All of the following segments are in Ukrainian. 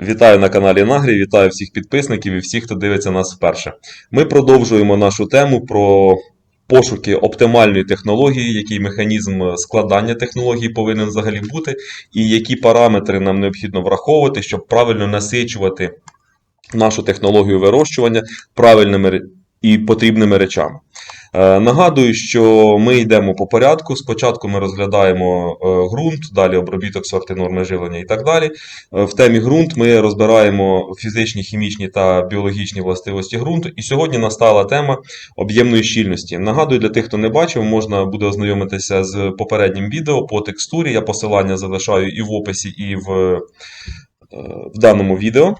Вітаю на каналі Нагрі, вітаю всіх підписників і всіх, хто дивиться нас вперше. Ми продовжуємо нашу тему про пошуки оптимальної технології, який механізм складання технології повинен взагалі бути, і які параметри нам необхідно враховувати, щоб правильно насичувати нашу технологію вирощування правильними і потрібними речами. Е, Нагадую, що ми йдемо по порядку. Спочатку ми розглядаємо е, ґрунт, далі обробіток сорти норми живлення і так далі. Е, В темі ґрунт ми розбираємо фізичні, хімічні та біологічні властивості ґрунту. І сьогодні настала тема об'ємної щільності. Нагадую, для тих, хто не бачив, можна буде ознайомитися з попереднім відео по текстурі. Я посилання залишаю і в описі, і в, в даному відео.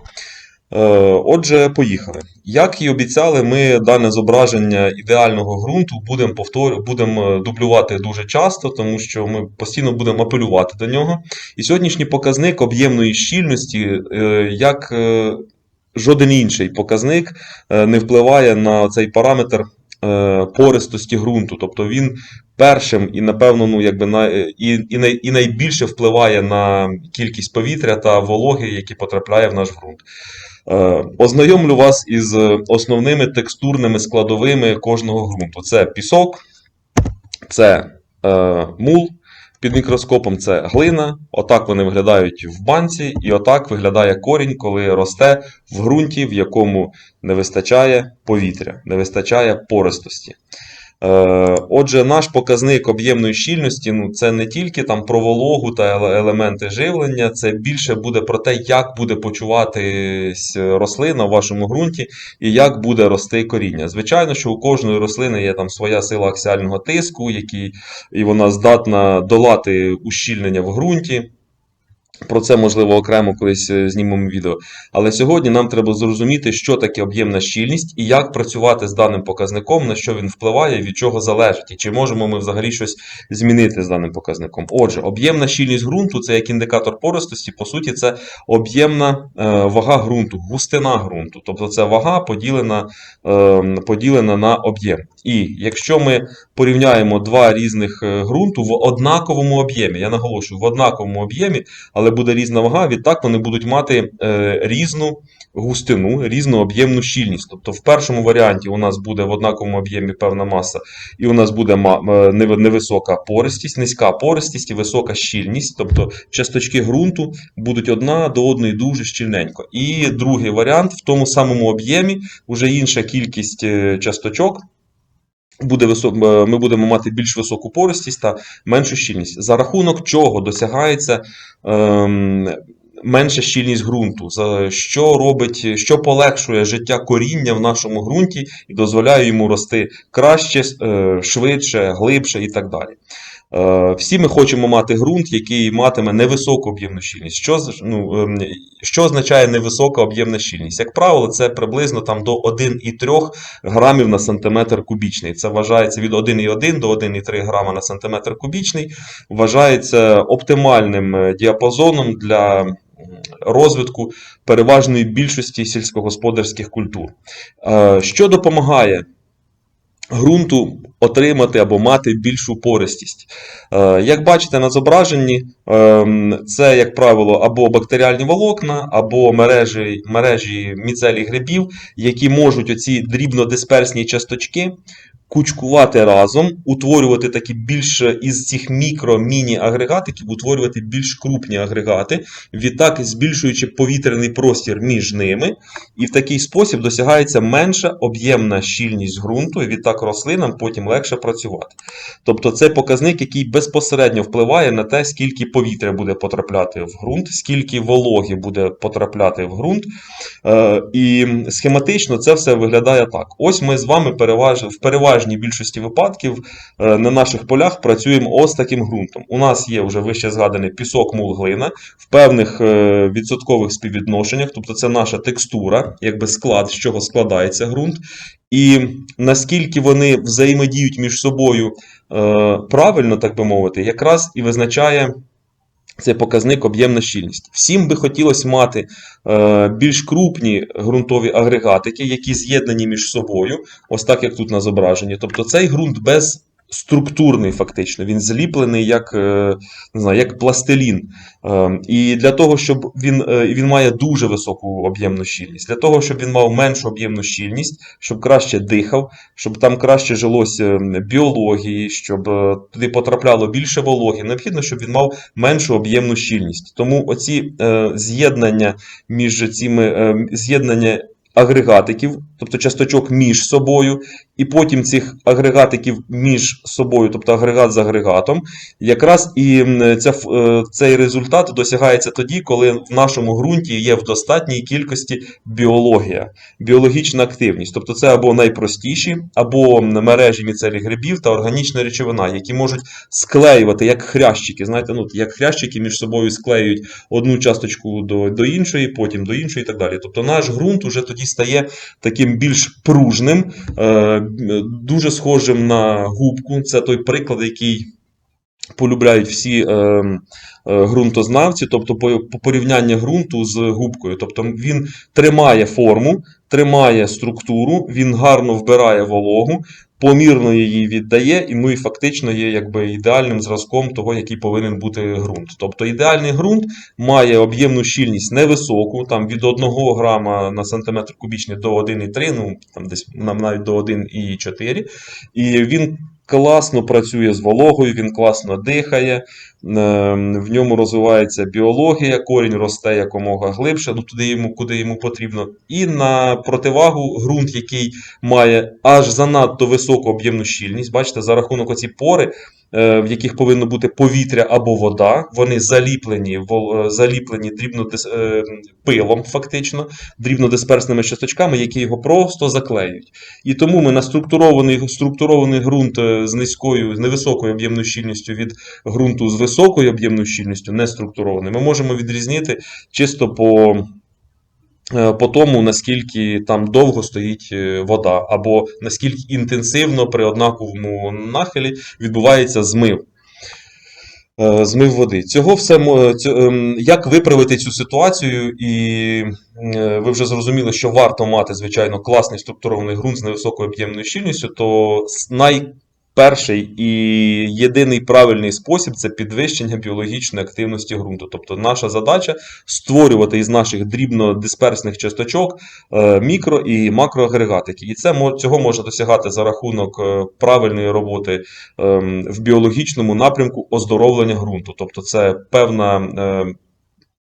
Е, Отже, поїхали. Як і обіцяли, ми дане зображення ідеального ґрунту будемо повтор... будемо е, дублювати дуже часто, тому що ми постійно будемо апелювати до нього. І сьогоднішній показник об'ємної щільності, е, як жоден інший показник, не впливає на цей параметр пористості ґрунту. Тобто він першим і, напевно, ну, якби на, і, і найбільше впливає на кількість повітря та вологи, які потрапляє в наш ґрунт. Е, Ознайомлю вас із основними текстурними складовими кожного ґрунту. Це пісок, це е, мул під мікроскопом, це глина. Отак вони виглядають в банці, і отак виглядає корінь, коли росте в ґрунті, в якому не вистачає повітря, не вистачає пористості. Е, Отже, наш показник об'ємної щільності ну, це не тільки там про вологу та елементи живлення, це більше буде про те, як буде почуватись рослина в вашому ґрунті і як буде рости коріння. Звичайно, що у кожної рослини є там своя сила аксіального тиску, який, і вона здатна долати ущільнення в ґрунті. Про це можливо окремо колись е, знімемо відео. Але сьогодні нам треба зрозуміти, що таке об'ємна щільність і як працювати з даним показником, на що він впливає, від чого залежить, і чи можемо ми взагалі щось змінити з даним показником. Отже, об'ємна щільність ґрунту це як індикатор пористості, по суті, це об'ємна е, вага ґрунту, густина ґрунту. Тобто це вага поділена, е, поділена на об'єм. І якщо ми порівняємо два різних е, ґрунту в однаковому об'ємі, я наголошую, в однаковому об'ємі, але буде різна вага, відтак вони будуть мати е, різну густину, різну об'ємну щільність. Тобто в першому варіанті у нас буде в однаковому об'ємі певна маса, і у нас буде е, нев- невисока пористість, низька пористість і висока щільність. Тобто часточки ґрунту будуть одна до одної дуже щільненько. І другий варіант в тому самому об'ємі, вже інша кількість часточок. Буде висок... е, ми будемо мати більш високу пористість та меншу щільність. За рахунок чого досягається ем, менша щільність ґрунту, що робить, що полегшує життя коріння в нашому ґрунті і дозволяє йому рости краще, е, швидше, глибше і так далі. Е, Всі ми хочемо мати ґрунт, який матиме невисоку об'ємну щільність. Що, ну, ем, що означає невисока об'ємна щільність? Як правило, це приблизно там, до 1,3 грамів на сантиметр кубічний. Це вважається від 1,1 до 1,3 грама на сантиметр кубічний. Вважається оптимальним е, діапазоном для розвитку переважної більшості сільськогосподарських культур. Е, Що допомагає ґрунту отримати або мати більшу пористість? Е, Як бачите на зображенні, ем, це, як правило, або бактеріальні волокна, або мережі, мережі міцелій грибів, які можуть оці дрібнодисперсні часточки кучкувати разом, утворювати такі більш із цих мікро-міні-агрегатиків, утворювати більш крупні агрегати, відтак збільшуючи повітряний простір між ними, і в такий спосіб досягається менша об'ємна щільність ґрунту, і відтак рослинам потім легше працювати. Тобто це показник, який безпосередньо впливає на те, скільки повітря буде потрапляти в ґрунт, скільки вологи буде потрапляти в ґрунт. Е, І схематично це все виглядає так. Ось ми з вами в переважній більшості випадків е, на наших полях працюємо ось таким ґрунтом. У нас є вже вище згаданий пісок, мул, глина в певних е, відсоткових співвідношеннях, тобто це наша текстура, якби склад, з чого складається ґрунт. І наскільки вони взаємодіють між собою е, правильно, так би мовити, якраз і визначає цей показник об'ємна щільність. Всім би хотілося мати е, більш крупні ґрунтові агрегатики, які з'єднані між собою, ось так як тут на зображенні. Тобто цей ґрунт без структурний, фактично. Він зліплений як, е, не знаю, як пластилін. Е, І для того, щоб він, е, він має дуже високу об'ємну щільність. Для того, щоб він мав меншу об'ємну щільність, щоб краще дихав, щоб там краще жилося біології, щоб туди потрапляло більше вологи, необхідно, щоб він мав меншу об'ємну щільність. Тому оці з'єднання між цими е, з'єднання агрегатиків, тобто часточок між собою, і потім цих агрегатиків між собою, тобто агрегат з агрегатом, якраз і ця, е, цей результат досягається тоді, коли в нашому ґрунті є в достатній кількості біологія, біологічна активність. Тобто це або найпростіші, або мережі міцелій грибів та органічна речовина, які можуть склеювати як хрящики. Знаєте, ну, як хрящики між собою склеюють одну часточку до, до іншої, потім до іншої і так далі. Тобто наш ґрунт уже тоді стає таким більш пружним, е, дуже схожим на губку. Це той приклад, який полюбляють всі е, е, ґрунтознавці, тобто по, по порівняння ґрунту з губкою. Тобто він тримає форму, тримає структуру, він гарно вбирає вологу, помірно її віддає, і ми фактично є якби ідеальним зразком того, який повинен бути ґрунт. Тобто ідеальний ґрунт має об'ємну щільність невисоку, там від 1 грама на сантиметр кубічний до 1,3, ну там десь нам навіть до 1,4. І він класно працює з вологою, він класно дихає, е, в ньому розвивається біологія, корінь росте якомога глибше, ну туди йому, куди йому потрібно. І на противагу ґрунт, який має аж занадто високу об'ємну щільність, бачите, за рахунок оці пори, в яких повинно бути повітря або вода, вони заліплені, е, заліплені дрібно е, пилом, фактично, дрібнодисперсними часточками, які його просто заклеюють. І тому ми на структурований, структурований ґрунт е, з низькою, з невисокою об'ємною щільністю від ґрунту з високою об'ємною щільністю, не структурований, ми можемо відрізнити чисто по. Е, По тому, наскільки там довго стоїть е, вода, або наскільки інтенсивно при однаковому нахилі відбувається змив. Е, Змив води. Цього все ем, як виправити цю ситуацію, і ви вже зрозуміли, що варто мати, звичайно, класний структурований ґрунт з невисокою об'ємною щільністю, то с- найперший і єдиний правильний спосіб це підвищення біологічної активності ґрунту. Тобто наша задача створювати із наших дрібнодисперсних часточок е, мікро і макроагрегатики. І це цього можна досягати за рахунок е, правильної роботи ем, в біологічному напрямку оздоровлення ґрунту. Тобто це певна е,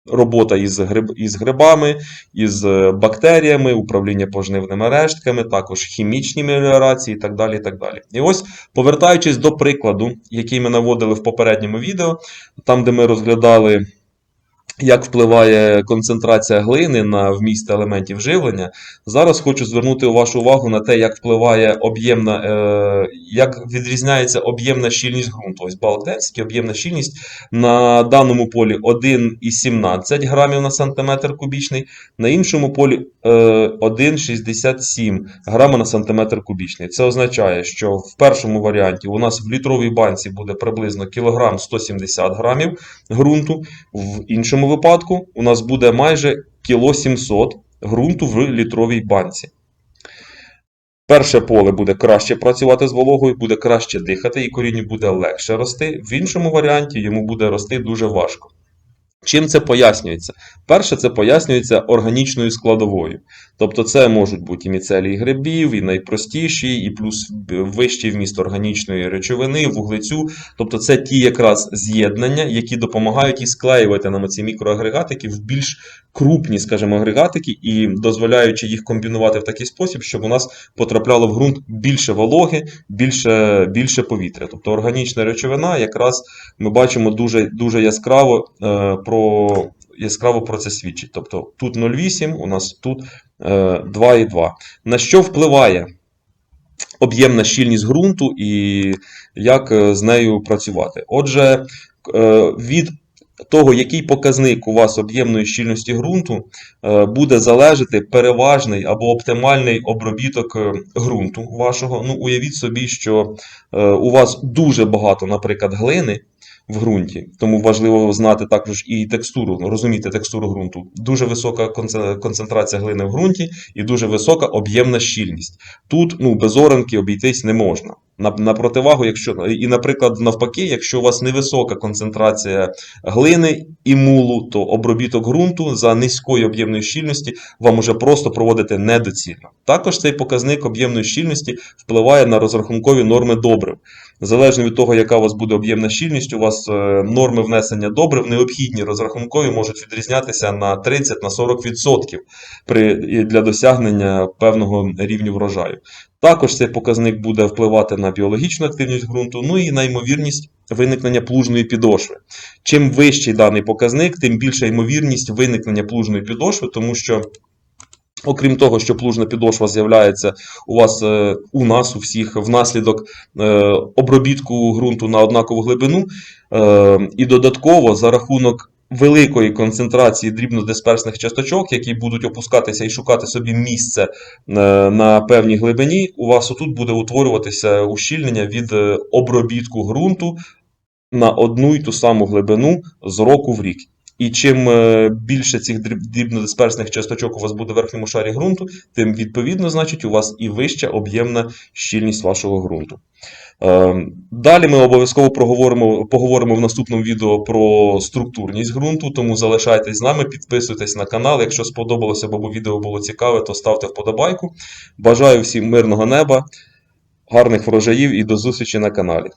робота із, гриб, із грибами, із е, бактеріями, управління пожнивними рештками, також хімічні меліорації і так далі. І, так далі. і ось, повертаючись до прикладу, який ми наводили в попередньому відео, там, де ми розглядали. Як впливає концентрація глини на вміст елементів живлення, зараз хочу звернути вашу увагу на те, як впливає об'ємна, е, як відрізняється об'ємна щільність ґрунту. Ось балк об'ємна щільність на даному полі 1,17 грамів на сантиметр кубічний, на іншому полі е, 1,67 грама на сантиметр кубічний. Це означає, що в першому варіанті у нас в літровій банці буде приблизно кілограм 170 грамів ґрунту, в іншому випадку у нас буде майже кіло 700 ґрунту в літровій банці. Перше поле буде краще працювати з вологою, буде краще дихати, і корінню буде легше рости. В іншому варіанті йому буде рости дуже важко. Чим це пояснюється? Перше, це пояснюється органічною складовою. Тобто, це можуть бути і міцелії грибів, і найпростіші, і плюс вищий вміст органічної речовини, вуглецю. Тобто, це ті якраз з'єднання, які допомагають і склеювати нам ці мікроагрегатики в більш крупні, скажімо, агрегатики, і дозволяючи їх комбінувати в такий спосіб, щоб у нас потрапляло в ґрунт більше вологи, більше, більше повітря. Тобто органічна речовина, якраз ми бачимо дуже, дуже яскраво е, про. Яскраво про це свідчить. Тобто тут 0,8, у нас тут е, 2,2. На що впливає об'ємна щільність ґрунту і як е, з нею працювати? Отже, е, від того, який показник у вас об'ємної щільності ґрунту, е, буде залежати переважний або оптимальний обробіток е, ґрунту вашого. Ну, уявіть собі, що е, у вас дуже багато, наприклад, глини в ґрунті, тому важливо знати також і текстуру, ну, розуміти текстуру ґрунту. Дуже висока концентрація глини в ґрунті і дуже висока об'ємна щільність. Тут ну, без оранки обійтись не можна. На, на противагу, якщо і, наприклад, навпаки, якщо у вас невисока концентрація глини і мулу, то обробіток ґрунту за низької об'ємної щільності вам уже просто проводити недоцільно. Також цей показник об'ємної щільності впливає на розрахункові норми добрив. Залежно від того, яка у вас буде об'ємна щільність, у вас е, норми внесення добрив необхідні розрахункові можуть відрізнятися на 30-40% при, для досягнення певного рівня врожаю. Також цей показник буде впливати на біологічну активність ґрунту, ну і на ймовірність виникнення плужної підошви. Чим вищий даний показник, тим більша ймовірність виникнення плужної підошви, тому що. Окрім того, що плужна підошва з'являється у вас е, у нас, у всіх, внаслідок е, обробітку ґрунту на однакову глибину, е, і додатково за рахунок великої концентрації дрібнодисперсних часточок, які будуть опускатися і шукати собі місце на певній глибині, у вас отут буде утворюватися ущільнення від обробітку ґрунту на одну й ту саму глибину з року в рік. І чим е, більше цих дріб- дрібнодисперсних часточок у вас буде в верхньому шарі ґрунту, тим відповідно, значить, у вас і вища об'ємна щільність вашого ґрунту. Е, Далі ми обов'язково поговоримо в наступному відео про структурність ґрунту, тому залишайтесь з нами, підписуйтесь на канал. Якщо сподобалося або відео було цікаве, то ставте вподобайку. Бажаю всім мирного неба, гарних врожаїв і до зустрічі на каналі.